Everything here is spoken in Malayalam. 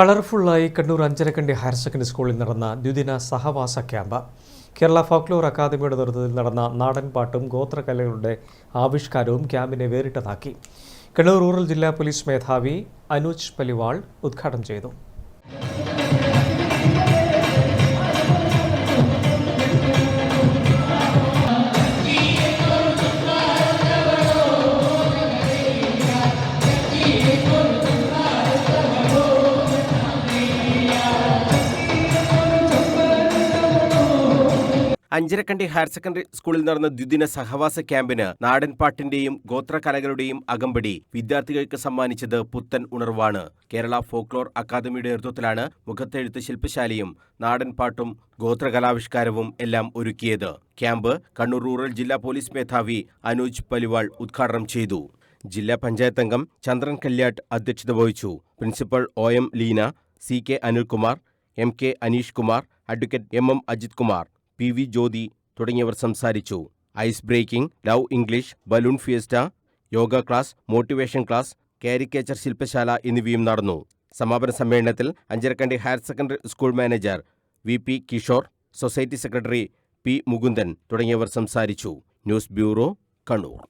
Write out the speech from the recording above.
കളർഫുള്ളായി കണ്ണൂർ അഞ്ചരക്കണ്ടി ഹയർ സെക്കൻഡറി സ്കൂളിൽ നടന്ന ദ്വിദിന സഹവാസ ക്യാമ്പ്. കേരള ഫോക്ലോർ അക്കാദമിയുടെ നേതൃത്വത്തിൽ നടന്ന നാടൻ പാട്ടും ഗോത്രകലകളുടെ ആവിഷ്കാരവും ക്യാമ്പിനെ വേറിട്ടതാക്കി. കണ്ണൂർ റൂറൽ ജില്ലാ പോലീസ് മേധാവി അനുജ് പലിവാൾ ഉദ്ഘാടനം ചെയ്തു. അഞ്ചരക്കണ്ടി ഹയർ സെക്കൻഡറി സ്കൂളിൽ നടന്ന ദ്വിദിന സഹവാസ ക്യാമ്പിന് നാടൻപാട്ടിന്റെയും ഗോത്രകലകളുടെയും അകമ്പടി വിദ്യാർത്ഥികൾക്ക് സമ്മാനിച്ചത് പുത്തൻ ഉണർവാണ്. കേരള ഫോക്ലോർ അക്കാദമിയുടെ നേതൃത്വത്തിലാണ് മുഖത്തെഴുത്ത് ശില്പശാലയും നാടൻപാട്ടും ഗോത്രകലാവിഷ്കാരവും എല്ലാം ഒരുക്കിയത്. ക്യാമ്പ് കണ്ണൂർ റൂറൽ ജില്ലാ പോലീസ് മേധാവി അനൂജ് പലിവാൾ ഉദ്ഘാടനം ചെയ്തു. ജില്ലാ പഞ്ചായത്ത് അംഗം ചന്ദ്രൻ കല്യാട്ട് അധ്യക്ഷത വഹിച്ചു. Principal O M Leena C K Anilkumar M K Aneesh Kumar advocate M M Ajith Kumar. P V Jyothi തുടങ്ങിയവർ സംസാരിച്ചു. Ice breaking love English balloon fiesta yoga class motivation class caricature ശില്പശാല എന്നിവയും നടന്നു. സമാപന സമ്മേളനത്തിൽ Anjarakandy higher secondary school manager V P Kishore society secretary P Mukundan തുടങ്ങിയവർ സംസാരിച്ചു. News bureau Kannur.